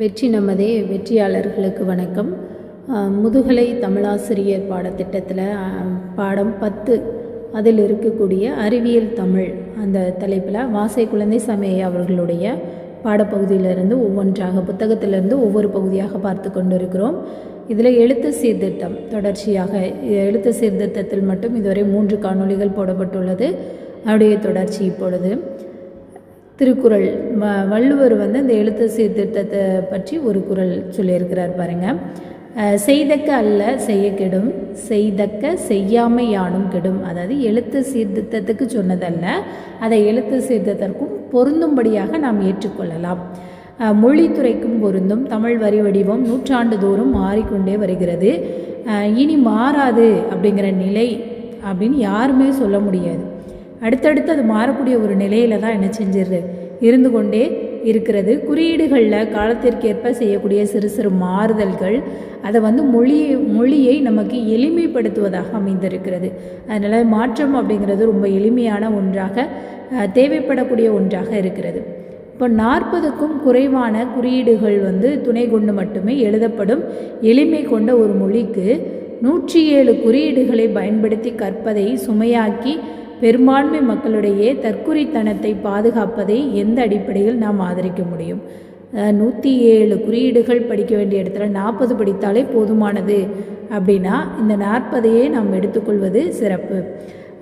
வெற்றி நமதே வெற்றியாளர்களுக்கு வணக்கம். முதுகலை தமிழாசிரியர் பாடத்திட்டத்தில் பாடம் பத்து. அதில் இருக்கக்கூடிய அறிவியல் தமிழ் அந்த தலைப்பில் வாசை குழந்தை சமய அவர்களுடைய பாடப்பகுதியிலிருந்து ஒவ்வொன்றாக புத்தகத்திலிருந்து ஒவ்வொரு பகுதியாக பார்த்து கொண்டிருக்கிறோம். இதில் எழுத்து சீர்திருத்தம் தொடர்ச்சியாக எழுத்து சீர்திருத்தத்தில் மட்டும் இதுவரை மூன்று காணொளிகள் போடப்பட்டுள்ளது. அவருடைய தொடர்ச்சி இப்பொழுது. திருக்குறள். வ வள்ளுவர் வந்து அந்த எழுத்து சீர்திருத்தத்தை பற்றி ஒரு குறள் சொல்லியிருக்கிறார் பாருங்க. செய்தக்க அல்ல செய்ய கெடும் செய்தக்க செய்யாமை யானும் கெடும். அதாவது எழுத்து சீர்திருத்தத்துக்கு சொன்னதல்ல அதை எழுத்து சீர்திருத்தத்திற்கும் பொருந்தும்படியாக நாம் ஏற்றுக்கொள்ளலாம். மொழித்துறைக்கும் பொருந்தும் தமிழ் வரி வடிவம் நூற்றாண்டு தோறும் மாறிக்கொண்டே வருகிறது. இனி மாறாது அப்படிங்கிற நிலை அப்படின்னு யாருமே சொல்ல முடியாது. அடுத்தடுத்து அது மாறக்கூடிய ஒரு நிலையில தான் என்ன செஞ்சிடுது இருந்து கொண்டே இருக்கிறது. குறியீடுகளில் காலத்திற்கேற்ப செய்யக்கூடிய சிறு சிறு மாறுதல்கள் அதை வந்து மொழி மொழியை நமக்கு எளிமைப்படுத்துவதாக அமைந்திருக்கிறது. அதனால் மாற்றம் அப்படிங்கிறது ரொம்ப எளிமையான ஒன்றாக தேவைப்படக்கூடிய ஒன்றாக இருக்கிறது. இப்போ நாற்பதுக்கும் குறைவான குறியீடுகள் வந்து துணை கொண்டு மட்டுமே எழுதப்படும் எளிமை கொண்ட ஒரு மொழிக்கு நூற்றி ஏழு குறியீடுகளை பயன்படுத்தி கற்பதை சுமையாக்கி பெரும்பான்மை மக்களுடைய தற்குறித்தனத்தை பாதுகாப்பதை எந்த அடிப்படையில் நாம் ஆதரிக்க முடியும்? நூற்றி ஏழு குறியீடுகள் படிக்க வேண்டிய இடத்துல நாற்பது படித்தாலே போதுமானது. அப்படின்னா இந்த நாற்பதையே நாம் எடுத்துக்கொள்வது சிறப்பு.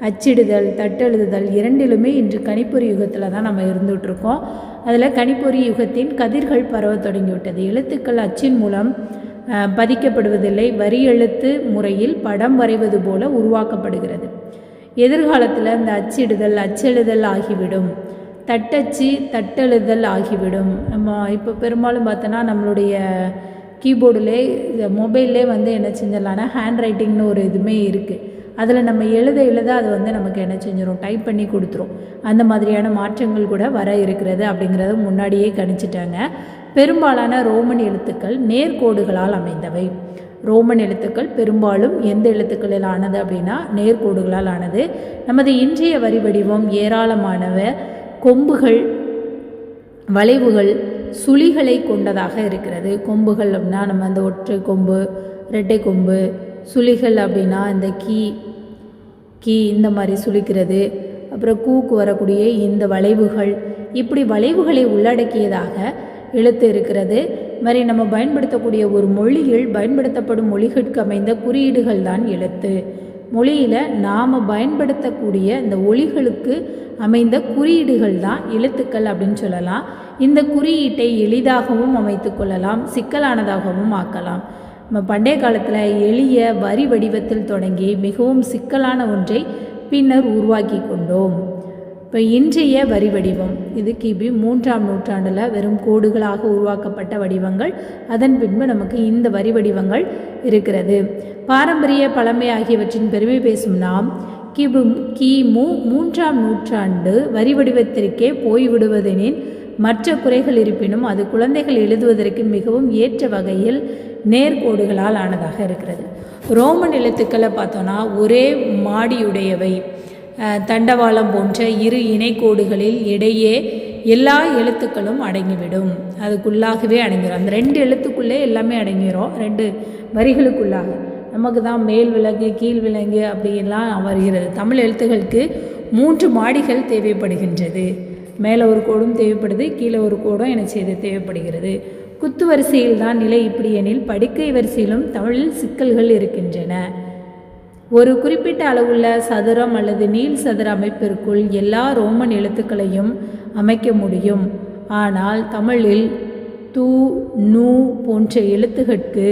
அச்சிடுதல் தட்டெழுதுதல் இரண்டிலுமே இன்று கணிப்பொறி யுகத்தில் தான் நம்ம இருந்துகிட்ருக்கோம். அதில் கணிப்பொறி யுகத்தின் கதிர்கள் பரவ தொடங்கிவிட்டது. எழுத்துக்கள் அச்சின் மூலம் பதிக்கப்படுவதில்லை. வரி எழுத்து முறையில் படம் வரைவது போல உருவாக்கப்படுகிறது. எதிர்காலத்தில் இந்த அச்சிடுதல் அச்செழுதல் ஆகிவிடும். தட்டச்சு தட்டெழுதல் ஆகிவிடும். நம்ம இப்போ பெரும்பாலும் பார்த்தோன்னா நம்மளுடைய கீபோர்டுலே மொபைல்லே வந்து என்ன செஞ்சிடலாம்னா ஹேண்ட் ரைட்டிங்னு ஒரு இதுவுமே இருக்குது அதில் நம்ம எழுத எழுத அது வந்து நமக்கு என்ன செஞ்சிடும் டைப் பண்ணி கொடுத்துரும். அந்த மாதிரியான மாற்றங்கள் கூட வர இருக்கிறது அப்படிங்கிறத முன்னாடியே கணிச்சிட்டாங்க. பெரும்பாலான ரோமன் எழுத்துக்கள் நேர்கோடுகளால் அமைந்தவை. ரோமன் எழுத்துக்கள் பெரும்பாலும் எந்த எழுத்துக்களில் ஆனது அப்படின்னா நேர்கோடுகளால் ஆனது. நமது இன்றைய வரி வடிவம் ஏராளமானவ கொம்புகள் வளைவுகள் சுழிகளை கொண்டதாக இருக்கிறது. கொம்புகள் அப்படின்னா நம்ம அந்த ஒற்றை கொம்பு ரெட்டை கொம்பு சுழிகள் அப்படின்னா இந்த கீ கீ இந்த மாதிரி சுழிக்கிறது. அப்புறம் கூக்கு வரக்கூடிய இந்த வளைவுகள். இப்படி வளைவுகளை உள்ளடக்கியதாக எழுத்து இருக்கிறது. இது மாதிரி நம்ம பயன்படுத்தக்கூடிய ஒரு மொழியில் பயன்படுத்தப்படும் மொழிகளுக்கு அமைந்த குறியீடுகள் தான் எழுத்து. மொழியில் நாம் பயன்படுத்தக்கூடிய இந்த ஒளிகளுக்கு அமைந்த குறியீடுகள் தான் எழுத்துக்கள் அப்படின்னு சொல்லலாம். இந்த குறியீட்டை எளிதாகவும் அமைத்து கொள்ளலாம் சிக்கலானதாகவும் ஆக்கலாம். நம்ம பண்டைய காலத்தில் எளிய வரி வடிவத்தில் தொடங்கி மிகவும் சிக்கலான ஒன்றை பின்னர் உருவாக்கி கொண்டோம். இப்போ இன்றைய வரி வடிவம். இது கிபி மூன்றாம் நூற்றாண்டில் வெறும் கோடுகளாக உருவாக்கப்பட்ட வடிவங்கள். அதன் பின்பு நமக்கு இந்த வரி வடிவங்கள் இருக்கிறது. பாரம்பரிய பழமை ஆகியவற்றின் பெருமை பேசும் நாம். கிபு கிமு மூன்றாம் நூற்றாண்டு வரி வடிவத்திற்கே போய்விடுவதெனின் மற்ற குறைகள் இருப்பினும் அது குழந்தைகள் எழுதுவதற்கு மிகவும் ஏற்ற வகையில் நேர்கோடுகளால் ஆனதாக இருக்கிறது. ரோமன் எழுத்துக்களை பார்த்தோன்னா ஒரே மாடியுடையவை. தண்டவாளம் போன்ற இரு இணைக்கோடுகளில் இடையே எல்லா எழுத்துக்களும் அடங்கிவிடும். அதுக்குள்ளாகவே அடங்கிடும் அந்த ரெண்டு எழுத்துக்குள்ளே எல்லாமே அடங்கிடும் ரெண்டு வரிகளுக்குள்ளாக. நமக்கு தான் மேல் விலங்கு கீழ் விலங்கு அப்படின்லாம் வருகிறது. தமிழ் எழுத்துகளுக்கு மூன்று மாடிகள் தேவைப்படுகின்றது. மேலே ஒரு கோடும் தேவைப்படுது கீழே ஒரு கோடும் என செய்து தேவைப்படுகிறது. குத்து வரிசையில் தான் நிலை இப்படி எனில் படுக்கை வரிசையிலும் தமிழில் சிக்கல்கள் இருக்கின்றன. ஒரு குறிப்பிட்ட அளவுள்ள சதுரம் அல்லது நீள் சதுர அமைப்பிற்குள் எல்லா ரோமன் எழுத்துக்களையும் அமைக்க முடியும். ஆனால் தமிழில் தூ நு போன்ற எழுத்துகளுக்கு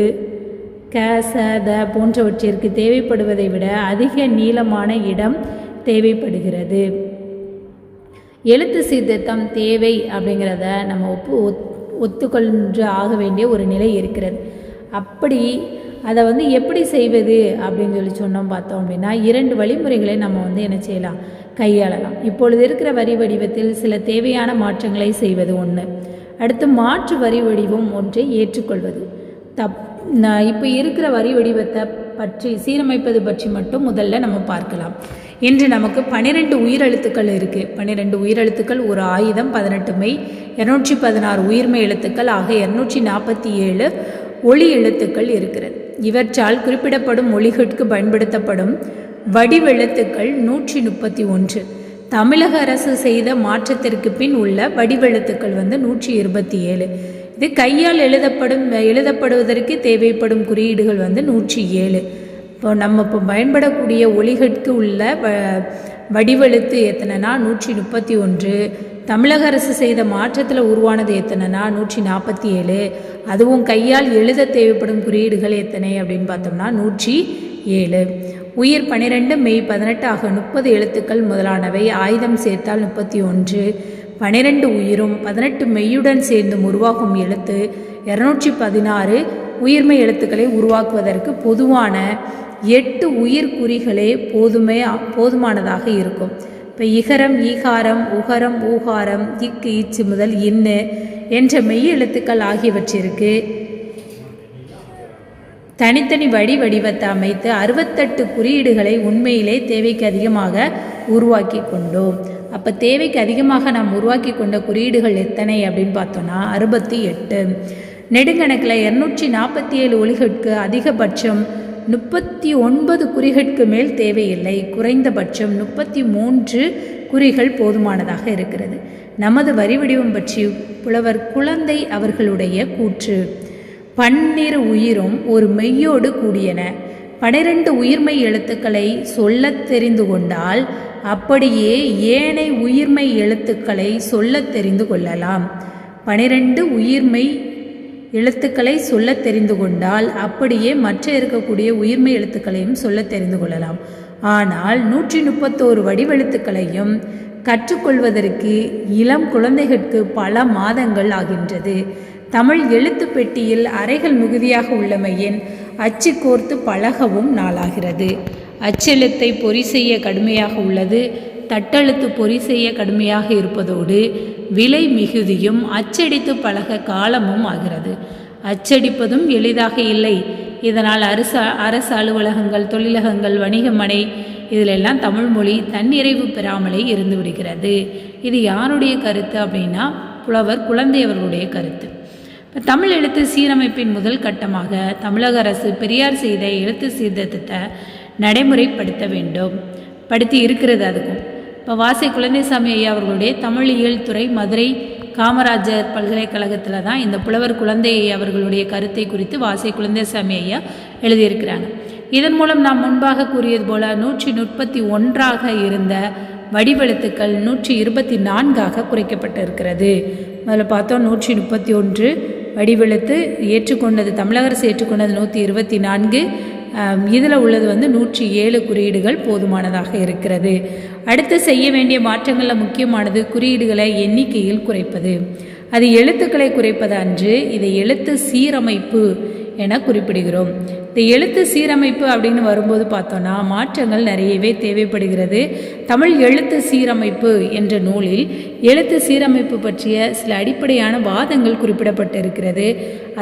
க ச த போன்றவற்றிற்கு தேவைப்படுவதை விட அதிக நீளமான இடம் தேவைப்படுகிறது. எழுத்து சீர்திருத்தம் தேவை அப்படிங்கிறத நம்ம ஒப்பு ஒத் ஆக வேண்டிய ஒரு நிலை இருக்கிறது. அப்படி அதை வந்து எப்படி செய்வது அப்படின்னு சொல்லி சொன்னோம் பார்த்தோம் அப்படின்னா இரண்டு வழிமுறைகளை நம்ம வந்து என்ன செய்யலாம்? கையாளலாம். இப்பொழுது இருக்கிற வரி வடிவத்தில் சில தேவையான மாற்றங்களை செய்வது ஒன்று அடுத்து மாற்று வரி வடிவம் ஒன்றை ஏற்றுக்கொள்வது. தப் இப்போ இருக்கிற வரி வடிவத்தை பற்றி சீரமைப்பது பற்றி மட்டும் முதல்ல நம்ம பார்க்கலாம். இன்று நமக்கு பன்னிரெண்டு உயிரெழுத்துக்கள் இருக்குது பன்னிரெண்டு உயிரெழுத்துக்கள் ஒரு ஆயுதம் பதினெட்டு மெய் இரநூற்றி பதினாறு உயிர்மை எழுத்துக்கள் ஆக இரநூற்றி நாற்பத்தி ஏழு ஒளி எழுத்துக்கள் இருக்கிறது. இவற்றால் குறிப்பிடப்படும் மொழிகளுக்கு பயன்படுத்தப்படும் வடிவெழுத்துக்கள் நூற்றி முப்பத்தி ஒன்று தமிழக அரசு செய்த மாற்றத்திற்கு பின் உள்ள வடிவெழுத்துக்கள் வந்து நூற்றி இருபத்தி ஏழு இது கையால் எழுதப்படும் எழுதப்படுவதற்கு தேவைப்படும் குறியீடுகள் வந்து நூற்றி ஏழு இப்போ நம்ம இப்போ பயன்படக்கூடிய ஒலிகளுக்கு உள்ள வ வடிவெழுத்து எத்தனைனா நூற்றி முப்பத்தி ஒன்று தமிழக அரசு செய்த மாற்றத்தில் உருவானது எத்தனைனா நூற்றி நாற்பத்தி ஏழு அதுவும் கையால் எழுத தேவைப்படும் குறியீடுகள் எத்தனை அப்படின்னு பார்த்தோம்னா நூற்றி ஏழு. உயிர் பனிரெண்டு மெய் பதினெட்டு ஆக முப்பது எழுத்துக்கள் முதலானவை. ஆயுதம் சேர்த்தால் முப்பத்தி ஒன்று. பனிரெண்டு உயிரும் பதினெட்டு மெய்யுடன் சேர்ந்தும் உருவாகும் எழுத்து. இரநூற்றி பதினாறு உயிர்மை எழுத்துக்களை உருவாக்குவதற்கு பொதுவான எட்டு உயிர் குறிகளே போதுமே போதுமானதாக இருக்கும். இப்போ இகரம் ஈகாரம் உகரம் ஊகாரம் இக்கு இச்சு முதல் இன்னு என்ற மெய் எழுத்துக்கள் ஆகியவற்றிற்கு தனித்தனி வழி வடிவத்தை அமைத்து அறுபத்தெட்டு குறியீடுகளை உண்மையிலே தேவைக்கு அதிகமாக உருவாக்கி கொண்டோம். அப்போ தேவைக்கு அதிகமாக நாம் உருவாக்கி கொண்ட குறியீடுகள் எத்தனை அப்படின்னு பார்த்தோன்னா அறுபத்தி எட்டு. நெடுங்கணக்கில் இரநூற்றி நாற்பத்தி ஏழு ஒலிகளுக்கு அதிகபட்சம் முப்பத்தி ஒன்பது குறிகளுக்கு மேல் தேவையில்லை. குறைந்தபட்சம் முப்பத்தி மூன்று குறிகள் போதுமானதாக இருக்கிறது. நமது வரிவடிவம் பற்றி புலவர் குழந்தை அவர்களுடைய கூற்று. பன்னிரு உயிரும் ஒரு மெய்யோடு கூடியன. பனிரெண்டு உயிர்மை எழுத்துக்களை சொல்லத் தெரிந்து கொண்டால் அப்படியே ஏனை உயிர்மை எழுத்துக்களை சொல்லத் தெரிந்து கொள்ளலாம். பனிரெண்டு உயிர்மை எழுத்துக்களை சொல்ல தெரிந்து கொண்டால் அப்படியே மற்ற இருக்கக்கூடிய உயிர்மை எழுத்துக்களையும் சொல்ல தெரிந்து கொள்ளலாம். ஆனால் நூற்றி முப்பத்தோரு வடிவெழுத்துக்களையும் கற்றுக்கொள்வதற்கு இளம் குழந்தைகளுக்கு பல மாதங்கள் ஆகின்றது. தமிழ் எழுத்து பெட்டியில் அறைகள் மிகுதியாக உள்ளமையின் அச்சு கோர்த்து பழகவும் நாளாகிறது. அச்செழுத்தை பொறி செய்ய கடுமையாக உள்ளது. தட்டெழுத்து பொறி செய்ய கடுமையாக இருப்பதோடு விலை மிகுதியும் அச்சடித்து பழக காலமும் ஆகிறது. அச்சடிப்பதும் எளிதாக இல்லை. இதனால் அரசு அரசு அலுவலகங்கள் தொழிலகங்கள் வணிகமனை இதிலெல்லாம் தமிழ்மொழி தன்னிறைவு பெறாமலே இருந்து விடுகிறது. இது யாருடைய கருத்து அப்படின்னா புலவர் குழந்தையவர்களுடைய கருத்து. இப்போ தமிழ் எழுத்து சீரமைப்பின் முதல் கட்டமாக தமிழக அரசு பெரியார் செய்த எழுத்து சீர்திருத்தத்தை நடைமுறைப்படுத்த வேண்டும். படுத்தி இருக்கிறது அதுக்கும். இப்போ வாசை குழந்தைசாமி ஐயா அவர்களுடைய தமிழியல் துறை மதுரை காமராஜர் பல்கலைக்கழகத்தில் தான் இந்த புலவர் குழந்தை அவர்களுடைய கருத்தை குறித்து வாசை குழந்தைசாமி ஐயா எழுதியிருக்கிறாங்க. இதன் மூலம் நாம் முன்பாக கூறியது போல நூற்றி முப்பத்தி ஒன்றாக இருந்த வடிவெழுத்துக்கள் நூற்றி இருபத்தி நான்காக குறைக்கப்பட்டு இருக்கிறது முதல்ல பார்த்தோம் நூற்றி முப்பத்தி ஒன்று வடிவெழுத்து ஏற்றுக்கொண்டது தமிழக அரசு ஏற்றுக்கொண்டது நூற்றி இருபத்தி நான்கு இதில் உள்ளது வந்து நூற்றி ஏழு குறியீடுகள் போதுமானதாக இருக்கிறது. அடுத்து செய்ய வேண்டிய மாற்றங்களில் முக்கியமானது குறியீடுகளை எண்ணிக்கையில் குறைப்பது. அது எழுத்துக்களை குறைப்பது அன்று இதை எழுத்து சீரமைப்பு என குறிப்பிடுகிறோம். இந்த எழுத்து சீரமைப்பு அப்படின்னு வரும்போது பார்த்தோன்னா மாற்றங்கள் நிறையவே தேவைப்படுகிறது. தமிழ் எழுத்து சீரமைப்பு என்ற நூலில் எழுத்து சீரமைப்பு பற்றிய சில அடிப்படையான வாதங்கள் குறிப்பிடப்பட்டிருக்கிறது.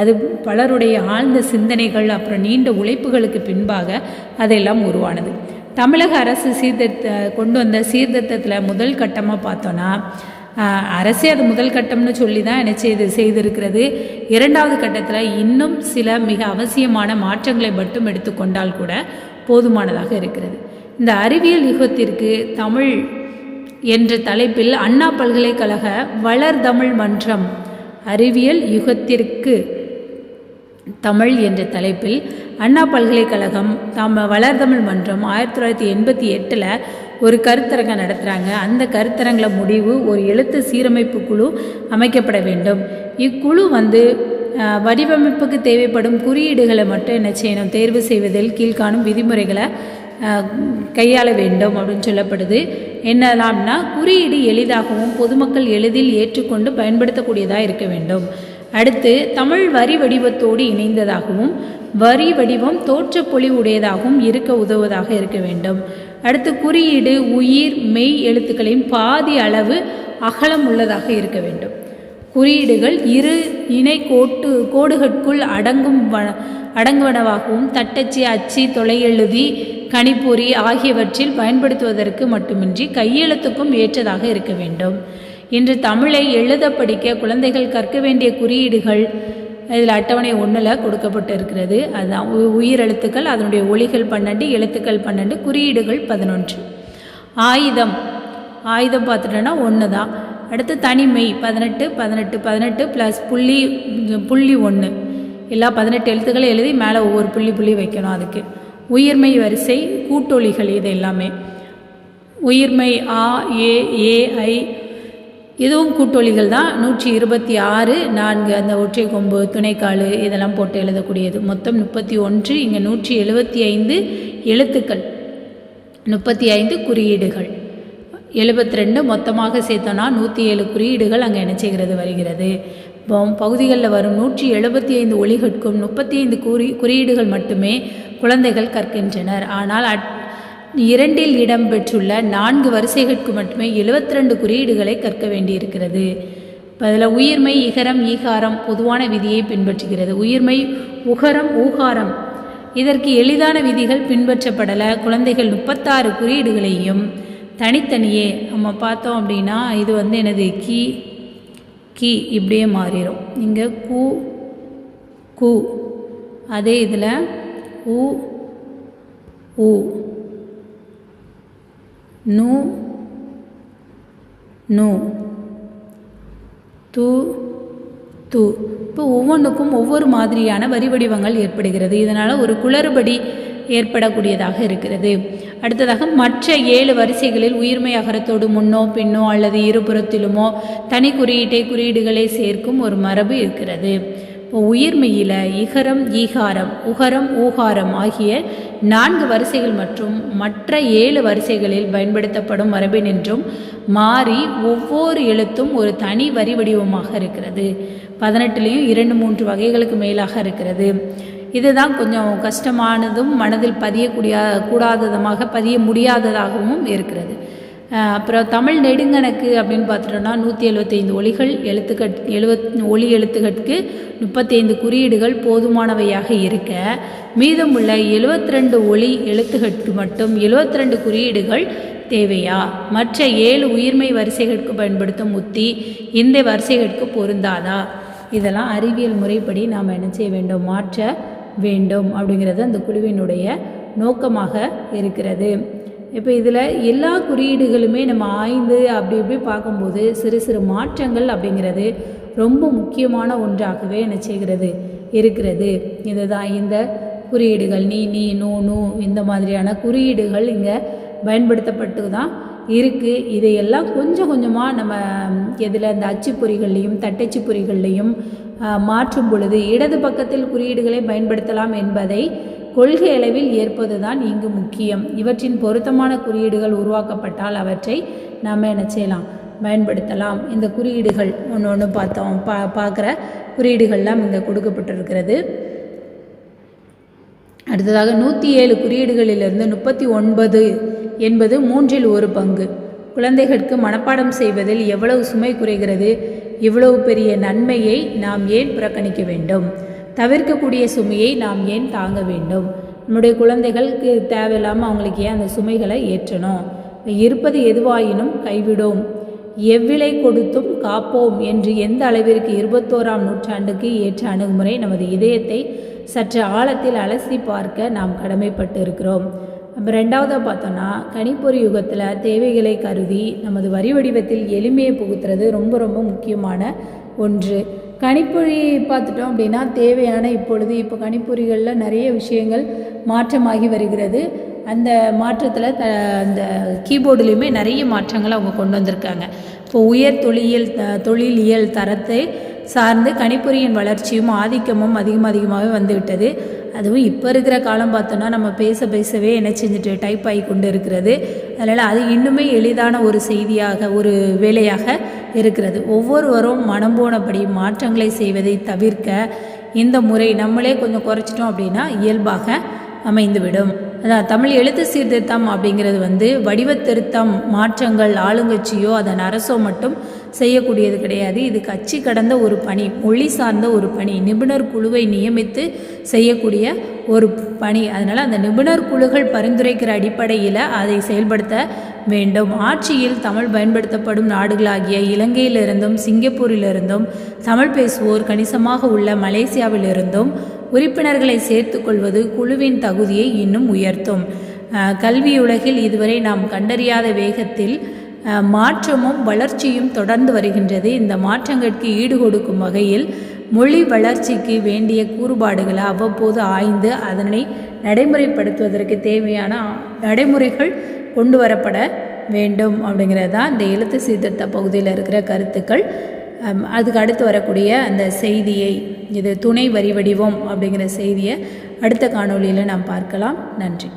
அது பலருடைய ஆழ்ந்த சிந்தனைகள் அப்புறம் நீண்ட உழைப்புகளுக்கு பின்பாக அதெல்லாம் உருவானது. தமிழக அரசு சீர்திருத்த கொண்டு வந்த சீர்திருத்தத்தில் முதல் கட்டமாக பார்த்தோன்னா அரசே அது முதல் கட்டம்னு சொல்லி தான் என்ன செய்து செய்திருக்கிறது. இரண்டாவது கட்டத்தில் இன்னும் சில மிக அவசியமான மாற்றங்களை மட்டும் எடுத்துக்கொண்டால் கூட போதுமானதாக இருக்கிறது. இந்த அறிவியல் யுகத்திற்கு தமிழ் என்ற தலைப்பில் அண்ணா பல்கலைக்கழக வளர்தமிழ் மன்றம் அறிவியல் யுகத்திற்கு தமிழ் என்ற தலைப்பில் அண்ணா பல்கலைக்கழகம் தம் வளர்தமிழ் மன்றம் ஆயிரத்தி தொள்ளாயிரத்தி எண்பத்தி எட்டில் ஒரு கருத்தரங்கம் நடத்துகிறாங்க அந்த கருத்தரங்கில் முடிவு ஒரு எழுத்து சீரமைப்பு குழு அமைக்கப்பட வேண்டும். இக்குழு வந்து வடிவமைப்புக்கு தேவைப்படும் குறியீடுகளை மட்டும் என்ன செய்யணும்? தேர்வு செய்வதில் கீழ்காணும் விதிமுறைகளை கையாள வேண்டும் அப்படின்னு சொல்லப்படுது. என்னலாம்னா குறியீடு எளிதாகவும் பொதுமக்கள் எளிதில் ஏற்றுக்கொண்டு பயன்படுத்தக்கூடியதாக இருக்க வேண்டும். அடுத்து தமிழ் வரி வடிவத்தோடு இணைந்ததாகவும் வரி வடிவம் தோற்றப்பொழிவுடையதாகவும் இருக்க உதவுவதாக இருக்க வேண்டும். அடுத்து குறியீடு உயிர் மெய் எழுத்துக்களின் பாதி அளவு அகலம் உள்ளதாக இருக்க வேண்டும். குறியீடுகள் இரு இணை கோட்டு கோடுகளுக்குள் அடங்கும் வ அடங்குவனவாகவும் தட்டச்சு அச்சு தொலையெழுதி கணிப்பொறி ஆகியவற்றில் பயன்படுத்துவதற்கு மட்டுமின்றி கையெழுத்துக்கும் ஏற்றதாக இருக்க வேண்டும். இன்று தமிழை எழுத படிக்க குழந்தைகள் கற்க வேண்டிய குறியீடுகள் இதில் அட்டவணை ஒன்றில் கொடுக்கப்பட்டு இருக்கிறது அதுதான் உ- உயிரெழுத்துக்கள் அதனுடைய ஒளிகள் பன்னெண்டு எழுத்துக்கள் பன்னெண்டு குறியீடுகள் பதினொன்று. ஆயுதம். ஆயுதம் பார்த்துட்டோன்னா ஒன்று தான். அடுத்து தனிமை பதினெட்டு பதினெட்டு பதினெட்டு ப்ளஸ் புள்ளி புள்ளி ஒன்று எல்லா பதினெட்டு எழுத்துக்களும் எழுதி மேலே ஒவ்வொரு புள்ளி புள்ளி வைக்கணும் அதுக்கு. உயிர்மை வரிசை கூட்டொலிகள் இது எல்லாமே. உயிர்மை ஆ ஏ ஏ ஐ இதுவும் கூட்டொலிகள் தான். நூற்றி இருபத்தி ஆறு நான்கு அந்த ஒற்றை கொம்பு துணைக்காலு இதெல்லாம் போட்டு எழுதக்கூடியது. மொத்தம் முப்பத்தி ஒன்று இங்கே நூற்றி எழுபத்தி ஐந்து எழுத்துக்கள். முப்பத்தி ஐந்து குறியீடுகள். எழுபத்தி ரெண்டு மொத்தமாக சேர்த்தோன்னா நூற்றி ஏழு குறியீடுகள் அங்கே என்ன செய்கிறது வருகிறது. பகுதிகளில் வரும் நூற்றி எழுபத்தி ஐந்து ஒளிகட்கும் முப்பத்தி ஐந்து குறி குறியீடுகள் மட்டுமே குழந்தைகள் கற்கின்றனர். ஆனால் அட் இரண்டில் இடம்பெற்றுள்ள நான்கு வரிசைகளுக்கு மட்டுமே 72 ரெண்டு குறியீடுகளை கற்க வேண்டியிருக்கிறது. அதில் உயிர்மை இகரம் ஈகாரம் பொதுவான விதியை பின்பற்றுகிறது. உயிர்மை உகரம் ஊகாரம். இதற்கு எளிதான விதிகள் பின்பற்றப்படலை. குழந்தைகள் முப்பத்தாறு குறியீடுகளையும் தனித்தனியே நம்ம பார்த்தோம் அப்படின்னா இது வந்து எனது கி கி இப்படியே மாறிடும் இங்கே கூ கூ. அதே இதில் ஊ ஊ நூ நூ. து து. இப்போ ஒவ்வொன்றுக்கும் ஒவ்வொரு மாதிரியான வரி வடிவங்கள் ஏற்படுகிறது. இதனால் ஒரு குளறுபடி ஏற்படக்கூடியதாக இருக்கிறது. அடுத்ததாக மற்ற ஏழு வரிசைகளில் உயிர்மை அகரத்தோடு முன்னோ பின்னோ அல்லது இருபுறத்திலுமோ தனி குறியீட்டை குறியீடுகளை சேர்க்கும் ஒரு மரபு இருக்கிறது. இப்போ உயிர்மையில் இகரம் ஈகாரம் உகரம் ஊகாரம் ஆகிய நான்கு வரிசைகள் மற்றும் மற்ற ஏழு வரிசைகளில் பயன்படுத்தப்படும் மரபினின்றும் மாறி ஒவ்வொரு எழுத்தும் ஒரு தனி வரி வடிவமாக இருக்கிறது. பதினெட்டுலேயும் இரண்டு மூன்று வகைகளுக்கு மேலாக இருக்கிறது. இதுதான் கொஞ்சம் கஷ்டமானதும் மனதில் பதியக்கூடிய கூடாததுமாக பதிய முடியாததாகவும் இருக்கிறது. அப்புறம் தமிழ் நெடுங்கணக்கு அப்படின்னு பார்த்துட்டோம்னா நூற்றி எழுபத்தைந்து ஒளிகள் எழுத்துக்கட் எழுபத் ஒளி எழுத்துக்கட்கு முப்பத்தைந்து குறியீடுகள் போதுமானவையாக இருக்க. மீதமுள்ள 72 ஒலி எழுத்துக்கட்கு மட்டும் 72 குறியீடுகள் தேவையா? மற்ற ஏழு உயிர்மை வரிசைகளுக்கு பயன்படுத்தும் உத்தி இந்த வரிசைகளுக்கு பொருந்தாதா? இதெல்லாம் அறிவியல் முறைப்படி நாம் என்ன செய்ய வேண்டும்? மாற்ற வேண்டும் அப்படிங்கிறது அந்த குழுவினுடைய நோக்கமாக இருக்கிறது. இப்போ இதில் எல்லா குறியீடுகளுமே நம்ம ஆய்ந்து அப்படி இப்படி பார்க்கும்போது சிறு சிறு மாற்றங்கள் அப்படிங்கிறது ரொம்ப முக்கியமான ஒன்றாகவே என்ன செய்கிறது? இருக்கிறது. இதுதான் இந்த குறியீடுகள். நீ நீ நூ நூ இந்த மாதிரியான குறியீடுகள் இங்கே பயன்படுத்தப்பட்டு தான் இருக்குது இதையெல்லாம் கொஞ்சம் கொஞ்சமாக நம்ம எதில் இந்த அச்சுப்பொறிகள்லையும் தட்டச்சுப்பொறிகள்லையும் மாற்றும் பொழுது இடது பக்கத்தில் குறியீடுகளை பயன்படுத்தலாம் என்பதை கொள்கை அளவில் ஏற்பதுதான் இங்கு முக்கியம். இவற்றின் பொருத்தமான குறியீடுகள் உருவாக்கப்பட்டால் அவற்றை நாம் என்ன செய்யலாம்? பயன்படுத்தலாம். இந்த குறியீடுகள் ஒன்று ஒன்று பார்த்தோம். பா பார்க்குற குறியீடுகள்லாம் இங்கே கொடுக்கப்பட்டிருக்கிறது. அடுத்ததாக நூற்றி ஏழு குறியீடுகளிலிருந்து முப்பத்தி ஒன்பது என்பது மூன்றில் ஒரு பங்கு. குழந்தைகளுக்கு மனப்பாடம் செய்வதில் எவ்வளவு சுமை குறைகிறது? இவ்வளவு பெரிய நன்மையை நாம் ஏன் புறக்கணிக்க வேண்டும்? தவிர்க்கக்கூடிய சுமையை நாம் ஏன் தாங்க வேண்டும்? நம்முடைய குழந்தைகளுக்கு தேவையில்லாமல் அவங்களுக்கு ஏன் அந்த சுமைகளை ஏற்றணும்? இருப்பது எதுவாயினும் கைவிடும். எவ்விலை கொடுத்தும் காப்போம் என்று எந்த அளவிற்கு இருபத்தோராம் நூற்றாண்டுக்கு ஏற்ற அணுகுமுறை நமது இதயத்தை சற்று ஆழத்தில் அலசி பார்க்க நாம் கடமைப்பட்டு இருக்கிறோம் நம்ம ரெண்டாவதாக பார்த்தோன்னா கணிப்பொறி யுகத்தில் தேவைகளை கருதி நமது வரி வடிவத்தில் எளிமையை புகுத்துறது ரொம்ப ரொம்ப முக்கியமான ஒன்று. கணிப்பொறி பார்த்துட்டோம் அப்படின்னா தேவையான இப்பொழுது இப்போ கணிப்பொறிகளில் நிறைய விஷயங்கள் மாற்றமாகி வருகிறது. அந்த மாற்றத்தில் த அந்த கீபோர்டுலேயுமே நிறைய மாற்றங்களை அவங்க கொண்டு வந்திருக்காங்க. இப்போ உயர் தொழிலியல் தொழிலியல் தரத்தை சார்ந்து கணிப்பொறியின் வளர்ச்சியும் ஆதிக்கமும் அதிகம் அதிகமாகவே வந்துவிட்டது. அதுவும் இப்போ இருக்கிற காலம் பார்த்தோன்னா நம்ம பேச பேசவே என்ன செஞ்சுட்டு டைப் ஆகி கொண்டு இருக்கிறது. அதனால் அது இன்னுமே எளிதான ஒரு செய்தியாக ஒரு வேலையாக இருக்கிறது. ஒவ்வொருவரும் மனம் போனபடி மாற்றங்களை செய்வதை தவிர்க்க இந்த முறை நம்மளே கொஞ்சம் குறைச்சிட்டோம் அப்படின்னா இயல்பாக அமைந்துவிடும். அதான் தமிழ் எழுத்து சீர்திருத்தம் அப்படிங்கிறது வந்து வடிவத் திருத்தம் மாற்றங்கள் ஆளுங்கட்சியோ அதன் அரசோ மட்டும் செய்யக்கூடியது கிடையாது. இது கட்சி கடந்த ஒரு பணி மொழி சார்ந்த ஒரு பணி. நிபுணர் குழுவை நியமித்து செய்யக்கூடிய ஒரு பணி. அதனால் அந்த நிபுணர் குழுக்கள் பரிந்துரைக்கிற அடிப்படையில் அதை செயல்படுத்த வேண்டும். ஆட்சியில் தமிழ் பயன்படுத்தப்படும் நாடுகளாகிய இலங்கையிலிருந்தும் சிங்கப்பூரிலிருந்தும் தமிழ் பேசுவோர் கணிசமாக உள்ள மலேசியாவிலிருந்தும் உறுப்பினர்களை சேர்த்துக்கொள்வது குழுவின் தகுதியை இன்னும் உயர்த்தும். கல்வியுலகில் இதுவரை நாம் கண்டறியாத வேகத்தில் மாற்றமும் வளர்ச்சியும் தொடர்ந்து வருகின்றது. இந்த மாற்றங்களுக்கு ஈடுகொடுக்கும் வகையில் மொழி வளர்ச்சிக்கு வேண்டிய கூறுபாடுகளை அவ்வப்போது ஆய்ந்து அதனை நடைமுறைப்படுத்துவதற்கு தேவையான நடைமுறைகள் கொண்டு வரப்பட வேண்டும் அப்படிங்கிறது தான் இந்த எழுத்து சீர்திருத்த பகுதியில் இருக்கிற கருத்துக்கள். அதுக்கு அடுத்து வரக்கூடிய அந்த செய்தியை இது துணை வரி வடிவம் அப்படிங்கிற செய்தியை அடுத்த காணொளியில் நாம் பார்க்கலாம். நன்றி.